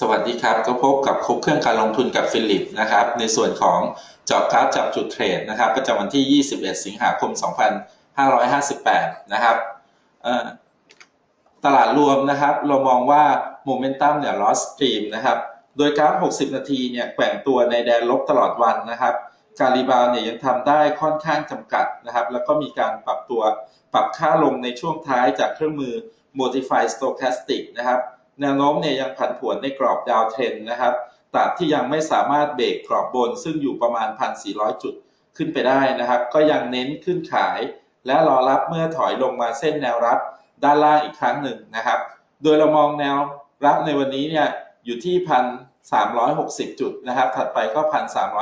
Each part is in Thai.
สวัสดีครับ ก็พบกับครบเครื่องการลงทุนกับฟิลิปนะครับ ในส่วนของจอบกราฟจับจุดเทรดนะครับ ประจำวันที่ 21 สิงหาคม 2558 นะครับตลาดรวมนะครับ เรามองว่าโมเมนตัมเนี่ยลอสตรีมนะครับ โดยกราฟ 60 นาทีเนี่ยแกว่งตัวในแดนลบตลอดวันนะครับ การรีบาวด์เนี่ยยังทำได้ค่อนข้างจำกัดนะครับ แล้วก็มีการปรับตัวปรับค่าลงในช่วงท้ายจากเครื่องมือ Modify Stochastic นะครับ แนวโน้มเนี่ยยังผันผวนในกรอบดาวเทรนนะครับตราบที่ยังไม่สามารถเบรกกรอบบน ซึ่งอยู่ประมาณ 1,400 จุดขึ้นไปได้นะครับ ก็ยังเน้นขึ้นขาย และรอรับเมื่อถอยลงมาเส้นแนวรับด้านล่างอีกครั้งหนึ่งนะครับ โดยเรามองแนวรับในวันนี้เนี่ยอยู่ที่ 1,360 จุดนะครับ ถัดไปก็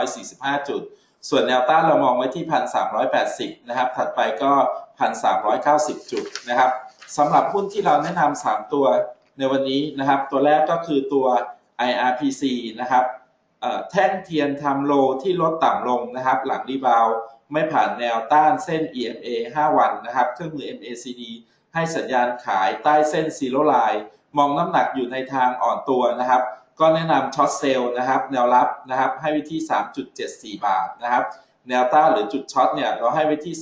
1,345 จุด ส่วนแนวต้านเรามองไว้ที่ 1,380 นะครับ ถัดไปก็ 1,390 จุดนะครับสำหรับหุ้นที่เราแนะนำ3ตัว ในวันนี้นะครับ ตัวแรกก็คือตัว IRPC นะครับแท่งเทียนทำโลที่ลดต่ำลงนะครับ หลังรีบาวไม่ผ่านแนวต้านเส้น EMA 5 วันนะครับ เครื่องมือ MACD ให้สัญญาณขายใต้เส้นซีโร่ไลน์มองน้ำหนักอยู่ในทางอ่อนตัวนะครับ ก็แนะนำช็อตเซลล์นะครับ แนวรับนะครับ ให้ไว้ที่ 3.74 บาทนะครับ แนวต้านหรือจุดช็อตเนี่ยเราให้ไว้ที่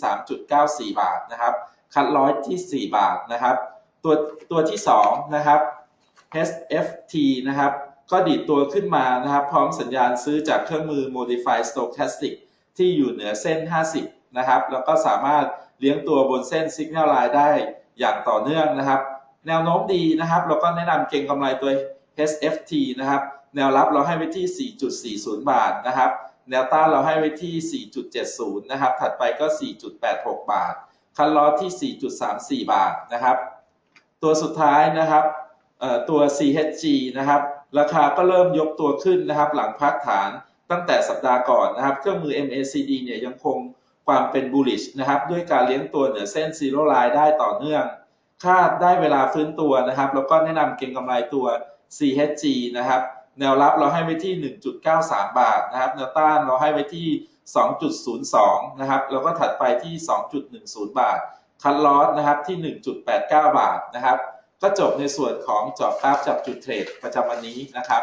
3.94 บาทนะครับ คัดร้อยที่ 4 บาทนะครับ ตัวตัวที่2นะครับ SFT นะครับ ก็ดีดตัวขึ้นมานะครับ พร้อมสัญญาณซื้อจากเครื่องมือ Modify Stochastic ที่อยู่เหนือเส้น 50 นะครับ แล้วก็สามารถเลี้ยงตัวบนเส้น Signal Line ได้อย่างต่อเนื่องนะครับ แนวโน้มดีนะครับ เราก็แนะนำเก็งกำไรตัว SFT นะครับ แนวรับเราให้ไว้ที่ 4.40 บาทนะครับ แนวต้านเราให้ไว้ที่ 4.70 นะครับ ถัดไปก็ 4.86 บาท คันล้อที่ 4.34 บาทนะครับ ตัวสุดท้ายนะครับตัว CHG นะครับ ราคาก็เริ่มยกตัวขึ้นนะครับ หลังพักฐานตั้งแต่สัปดาห์ก่อนนะครับ เครื่องมือ MACD เนี่ยยังคงความเป็น bullish นะครับ ด้วยการเลี้ยงตัวเหนือเส้น zero line ได้ต่อเนื่อง คาดได้เวลาฟื้นตัวนะครับ แล้วก็แนะนำเก็งกำไรตัว CHG นะครับ แนวรับเราให้ไว้ที่ 1.93 บาทนะครับ แนวต้านเราให้ไว้ที่ 2.02 นะครับ แล้วก็ถัดไปที่ 2.10 บาท คันลอสนะครับที่ 1.89 บาทนะครับ ก็จบในส่วนของจอบภาพจับจุดเทรดประจำวันนี้นะครับ